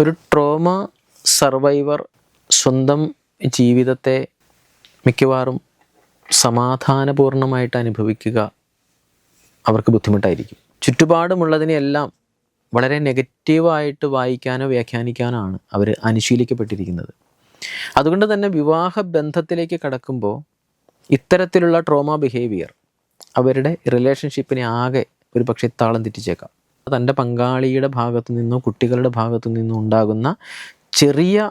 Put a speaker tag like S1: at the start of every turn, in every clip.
S1: ഒരു trauma survivor സ്വന്തം ജീവിതത്തെ മിക്കവാറും സമാധാനപൂർണമായിട്ട് അനുഭവിക്കുക അവർക്ക് ബുദ്ധിമുട്ടായിരിക്കും. ചുറ്റുപാടുമുള്ളതിനെയെല്ലാം വളരെ നെഗറ്റീവായിട്ട് വായിക്കാനോ വ്യാഖ്യാനിക്കാനോ ആണ് അവർ അനുശീലിക്കപ്പെട്ടിരിക്കുന്നത്. അതുകൊണ്ട് തന്നെ വിവാഹ ബന്ധത്തിലേക്ക് കടക്കുമ്പോൾ ഇത്തരത്തിലുള്ള ട്രോമ ബിഹേവിയർ അവരുടെ റിലേഷൻഷിപ്പിനെ ആകെ ഒരു പക്ഷേ താളം തെറ്റിച്ചേക്കാം. തന്റെ പങ്കാളിയുടെ ഭാഗത്തു നിന്നോ കുട്ടികളുടെ ഭാഗത്തു നിന്നോ ഉണ്ടാകുന്ന ചെറിയ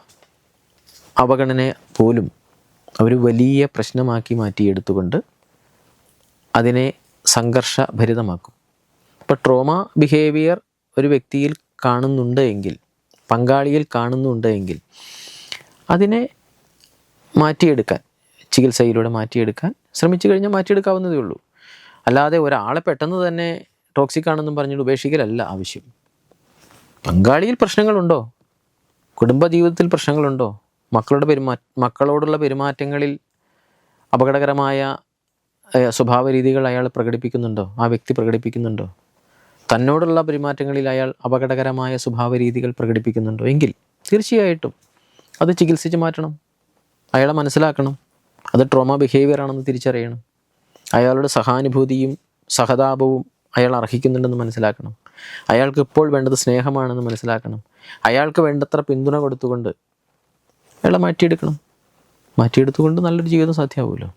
S1: അവഗണന പോലും അവർ വലിയ പ്രശ്നമാക്കി മാറ്റിയെടുത്തുകൊണ്ട് അതിനെ സംഘർഷഭരിതമാക്കും. അപ്പോൾ ട്രോമ ബിഹേവിയർ ഒരു വ്യക്തിയിൽ കാണുന്നുണ്ട് എങ്കിൽ പങ്കാളിയിൽ കാണുന്നുണ്ട് എങ്കിൽ അതിനെ മാറ്റിയെടുക്കാൻ ചികിത്സയിലൂടെ മാറ്റിയെടുക്കാൻ ശ്രമിച്ചു കഴിഞ്ഞാൽ മാറ്റിയെടുക്കാവുന്നതേ ഉള്ളൂ. അല്ലാതെ ഒരാളെ പെട്ടെന്ന് തന്നെ ടോക്സിക് ആണെന്നും പറഞ്ഞിട്ട് ഉപേക്ഷിക്കലല്ല ആവശ്യം. പങ്കാളിയിൽ പ്രശ്നങ്ങളുണ്ടോ? കുടുംബ ജീവിതത്തിൽ പ്രശ്നങ്ങളുണ്ടോ? മക്കളുടെ പെരുമാ മക്കളോടുള്ള പെരുമാറ്റങ്ങളിൽ അപകടകരമായ സ്വഭാവ രീതികൾ അയാൾ പ്രകടിപ്പിക്കുന്നുണ്ടോ? ആ വ്യക്തി പ്രകടിപ്പിക്കുന്നുണ്ടോ? തന്നോടുള്ള പെരുമാറ്റങ്ങളിൽ അയാൾ അപകടകരമായ സ്വഭാവ രീതികൾ പ്രകടിപ്പിക്കുന്നുണ്ടോ? എങ്കിൽ തീർച്ചയായിട്ടും അത് ചികിത്സിച്ച് മാറ്റണം. അയാളെ മനസ്സിലാക്കണം. അത് ട്രോമ ബിഹേവിയർ ആണെന്ന് തിരിച്ചറിയണം. അയാളുടെ സഹാനുഭൂതിയും സഹതാപവും അയാൾ അർഹിക്കുന്നുണ്ടെന്ന് മനസ്സിലാക്കണം. അയാൾക്ക് ഇപ്പോൾ വേണ്ടത് സ്നേഹമാണെന്ന് മനസ്സിലാക്കണം. അയാൾക്ക് വേണ്ടത്ര പിന്തുണ കൊടുത്തുകൊണ്ട് അയാളെ മാറ്റിയെടുക്കണം. മാറ്റിയെടുത്തുകൊണ്ട് നല്ലൊരു ജീവിതം സാധ്യമാവുമല്ലോ.